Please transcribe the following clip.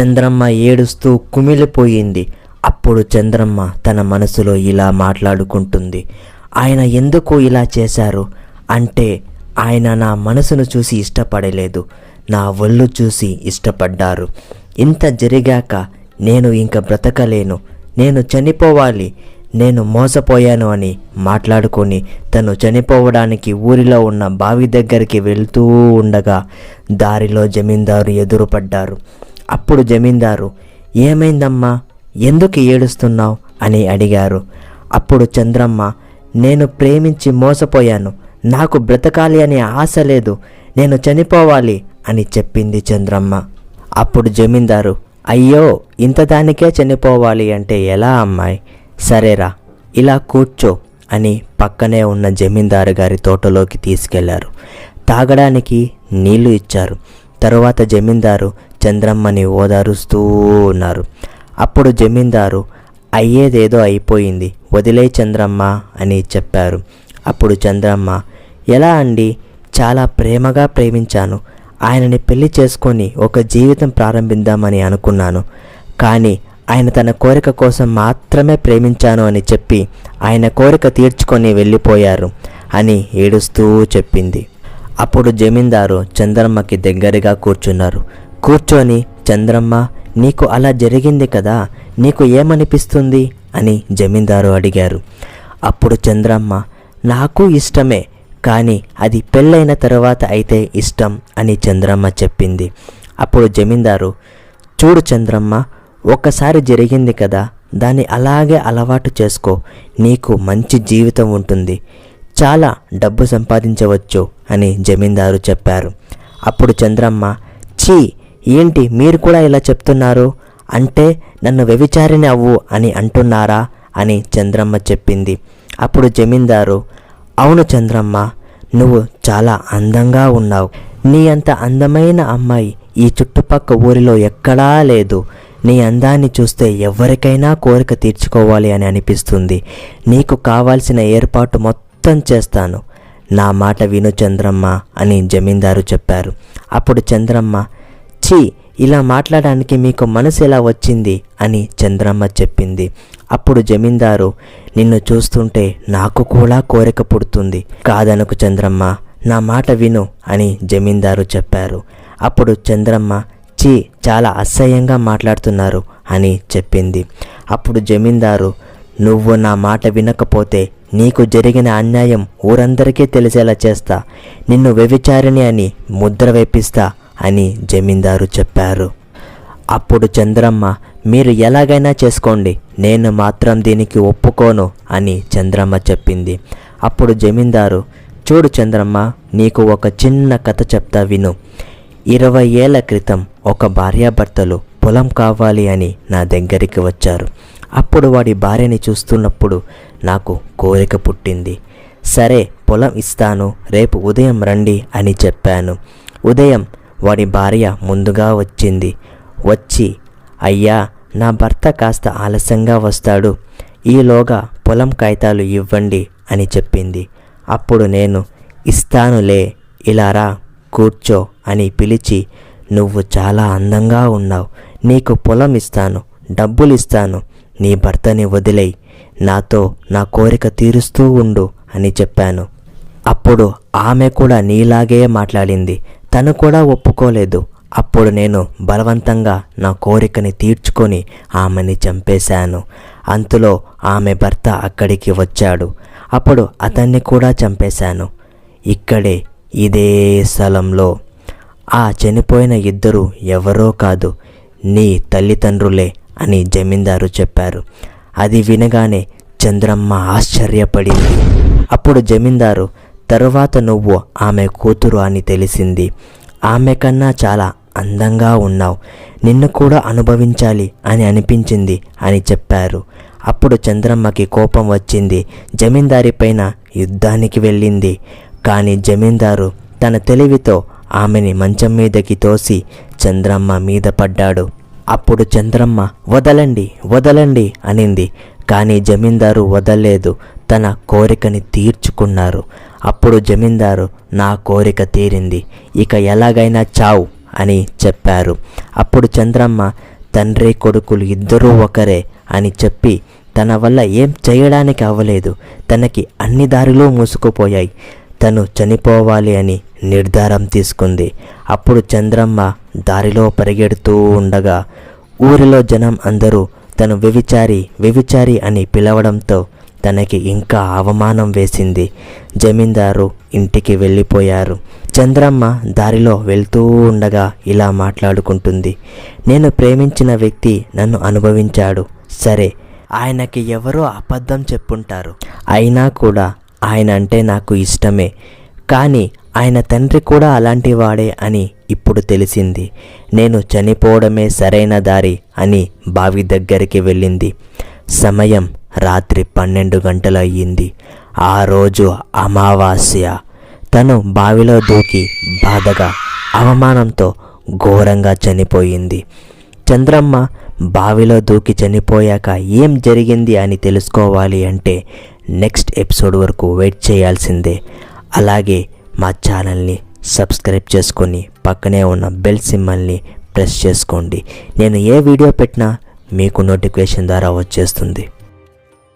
చంద్రమ్మ ఏడుస్తూ కుమిలిపోయింది. అప్పుడు చంద్రమ్మ తన మనసులో ఇలా మాట్లాడుకుంటుంది. ఆయన ఎందుకు ఇలా చేశారు? అంటే ఆయన నా మనసును చూసి ఇష్టపడలేదు. నా ఒళ్ళు చూసి ఇష్టపడ్డారు. ఇంత జరిగాక నేను ఇంక బ్రతకలేను. నేను చనిపోవాలి. నేను మోసపోయాను అని మాట్లాడుకొని తను చనిపోవడానికి ఊరిలో ఉన్న బావి దగ్గరికి వెళ్తూ ఉండగా దారిలో జమీందారు ఎదురుపడ్డారు. అప్పుడు జమీందారు ఏమైందమ్మా? ఎందుకు ఏడుస్తున్నావు? అని అడిగారు. అప్పుడు చంద్రమ్మ నేను ప్రేమించి మోసపోయాను. నాకు బ్రతకాలి అనే ఆశ లేదు. నేను చనిపోవాలి అని చెప్పింది చంద్రమ్మ. అప్పుడు జమీందారు అయ్యో ఇంత దానికే చనిపోవాలి అంటే ఎలా అమ్మాయి? సరేరా ఇలా కూర్చో అని పక్కనే ఉన్న జమీందారు గారి తోటలోకి తీసుకెళ్ళారు. తాగడానికి నీళ్ళు ఇచ్చారు. తరువాత జమీందారు చంద్రమ్మని ఓదారుస్తూ ఉన్నారు. అప్పుడు జమీందారు అయ్యేదేదో అయిపోయింది వదిలే చంద్రమ్మ అని చెప్పారు. అప్పుడు చంద్రమ్మ ఎలా అండి? చాలా ప్రేమగా ప్రేమించాను. ఆయనని పెళ్ళి చేసుకొని ఒక జీవితం ప్రారంభిద్దామని అనుకున్నాను. కానీ ఆయన తన కోరిక కోసం మాత్రమే ప్రేమించాను అని చెప్పి ఆయన కోరిక తీర్చుకొని వెళ్ళిపోయారు అని ఏడుస్తూ చెప్పింది. అప్పుడు జమీందారు చంద్రమ్మకి దగ్గరగా కూర్చున్నారు. కూర్చొని చంద్రమ్మ నీకు అలా జరిగింది కదా నీకు ఏమనిపిస్తుంది? అని జమీందారు అడిగారు. అప్పుడు చంద్రమ్మ నాకు ఇష్టమే కానీ అది పెళ్ళైన తర్వాత అయితే ఇష్టం అని చంద్రమ్మ చెప్పింది. అప్పుడు జమీందారు చూడు చంద్రమ్మ ఒక్కసారి జరిగింది కదా దాన్ని అలాగే అలవాటు చేసుకో నీకు మంచి జీవితం ఉంటుంది చాలా డబ్బు సంపాదించవచ్చు అని జమీందారు చెప్పారు. అప్పుడు చంద్రమ్మ ఛీ ఏంటి మీరు కూడా ఇలా చెప్తున్నారు? అంటే నన్ను వ్యభిచారిని అవ్వు అని అంటున్నారా? అని చంద్రమ్మ చెప్పింది. అప్పుడు జమీందారు అవును చంద్రమ్మ నువ్వు చాలా అందంగా ఉన్నావు. నీ అంత అందమైన అమ్మాయి ఈ చుట్టుపక్క ఊరిలో ఎక్కడా లేదు. నీ అందాన్ని చూస్తే ఎవరికైనా కోరిక తీర్చుకోవాలి అని అనిపిస్తుంది. నీకు కావాల్సిన ఏర్పాటు మొత్తం చేస్తాను. నా మాట విను చంద్రమ్మ అని జమీందారు చెప్పారు. అప్పుడు చంద్రమ్మ ఛీ ఇలా మాట్లాడడానికి మీకు మనసు ఎలా వచ్చింది అని చంద్రమ్మ చెప్పింది. అప్పుడు జమీందారు నిన్ను చూస్తుంటే నాకు కూడా కోరిక పుడుతుంది. కాదనకు చంద్రమ్మ నా మాట విను అని జమీందారు చెప్పారు. అప్పుడు చంద్రమ్మ చీ చాలా అసహ్యంగా మాట్లాడుతున్నారు అని చెప్పింది. అప్పుడు జమీందారు నువ్వు నా మాట వినకపోతే నీకు జరిగిన అన్యాయం ఊరందరికీ తెలిసేలా చేస్తా. నిన్ను వ్యభిచారిణి అని ముద్ర వేపిస్తా అని జమీందారు చెప్పారు. అప్పుడు చంద్రమ్మ మీరు ఎలాగైనా చేసుకోండి నేను మాత్రం దీనికి ఒప్పుకోను అని చంద్రమ్మ చెప్పింది. అప్పుడు జమీందారు చూడు చంద్రమ్మ నీకు ఒక చిన్న కథ చెప్తా విను. ఇరవై ఏళ్ళ క్రితం ఒక భార్యాభర్తలు పొలం కావాలి అని నా దగ్గరికి వచ్చారు. అప్పుడు వాడి భార్యని చూస్తున్నప్పుడు నాకు కోరిక పుట్టింది. సరే పొలం ఇస్తాను రేపు ఉదయం రండి అని చెప్పాను. ఉదయం వాడి భార్య ముందుగా వచ్చింది. వచ్చి అయ్యా నా భర్త కాస్త ఆలస్యంగా వస్తాడు. ఈలోగా పొలం కాగితాలు ఇవ్వండి అని చెప్పింది. అప్పుడు నేను ఇస్తానులే ఇలా రా కూర్చో అని పిలిచి నువ్వు చాలా అందంగా ఉన్నావు. నీకు పొలం ఇస్తాను డబ్బులు ఇస్తాను. నీ భర్తని వదిలేయి. నాతో నా కోరిక తీరుస్తూ ఉండు అని చెప్పాను. అప్పుడు ఆమె కూడా నీలాగే మాట్లాడింది. తను కూడా ఒప్పుకోలేదు. అప్పుడు నేను బలవంతంగా నా కోరికని తీర్చుకొని ఆమెని చంపేశాను. అంతలో ఆమె భర్త అక్కడికి వచ్చాడు. అప్పుడు అతన్ని కూడా చంపేశాను. ఇక్కడే ఇదే స్థలంలో. ఆ చనిపోయిన ఇద్దరు ఎవరో కాదు నీ తల్లిదండ్రులే అని జమీందారు చెప్పారు. అది వినగానే చంద్రమ్మ ఆశ్చర్యపడింది. అప్పుడు జమీందారు తరువాత నువ్వు ఆమె కూతురు అని తెలిసింది. ఆమె కన్నా చాలా అందంగా ఉన్నావు. నిన్ను కూడా అనుభవించాలి అని అనిపించింది అని చెప్పారు. అప్పుడు చంద్రమ్మకి కోపం వచ్చింది. జమీందారి పైన యుద్ధానికి వెళ్ళింది. కానీ జమీందారు తన తెలివితో ఆమెని మంచం మీదకి తోసి చంద్రమ్మ మీద పడ్డాడు. అప్పుడు చంద్రమ్మ వదలండి వదలండి అనింది. కానీ జమీందారు వదలలేదు. తన కోరికని తీర్చుకున్నారు. అప్పుడు జమీందారు నా కోరిక తీరింది. ఇక ఎలాగైనా చావు అని చెప్పారు. అప్పుడు చంద్రమ్మ తండ్రి కొడుకులు ఇద్దరూ ఒకరే అని చెప్పి తన వల్ల ఏం చేయడానికి అవ్వలేదు. తనకి అన్ని దారిలో మూసుకుపోయాయి. తను చనిపోవాలి అని నిర్ధారం తీసుకుంది. అప్పుడు చంద్రమ్మ దారిలో పరిగెడుతూ ఉండగా ఊరిలో జనం అందరూ తను వ్యభిచారి వ్యభిచారి అని పిలవడంతో తనకి ఇంకా అవమానం వేసింది. జమీందారు ఇంటికి వెళ్ళిపోయారు. చంద్రమ్మ దారిలో వెళ్తూ ఉండగా ఇలా మాట్లాడుకుంటుంది. నేను ప్రేమించిన వ్యక్తి నన్ను అనుభవించాడు. సరే ఆయనకి ఎవరో అబద్ధం చెప్పుంటారు. అయినా కూడా ఆయన అంటే నాకు ఇష్టమే. కానీ ఆయన తండ్రి కూడా అలాంటి వాడే అని ఇప్పుడు తెలిసింది. నేను చనిపోవడమే సరైన దారి అని బావి దగ్గరికి వెళ్ళింది. సమయం రాత్రి పన్నెండు గంటలయ్యింది. ఆ రోజు అమావాస్య. తను బావిలో దూకి బాధగా అవమానంతో ఘోరంగా చనిపోయింది. చంద్రమ్మ బావిలో దూకి చనిపోయాక ఏం జరిగింది అని తెలుసుకోవాలి అంటే నెక్స్ట్ ఎపిసోడ్ వరకు వెయిట్ చేయాల్సిందే. అలాగే మా ఛానల్ని సబ్స్క్రైబ్ చేసుకొని పక్కనే ఉన్న బెల్ సింబల్ని ప్రెస్ చేసుకోండి. నేను ఏ వీడియో పెట్టినా మీకు నోటిఫికేషన్ ద్వారా వచ్చేస్తుంది.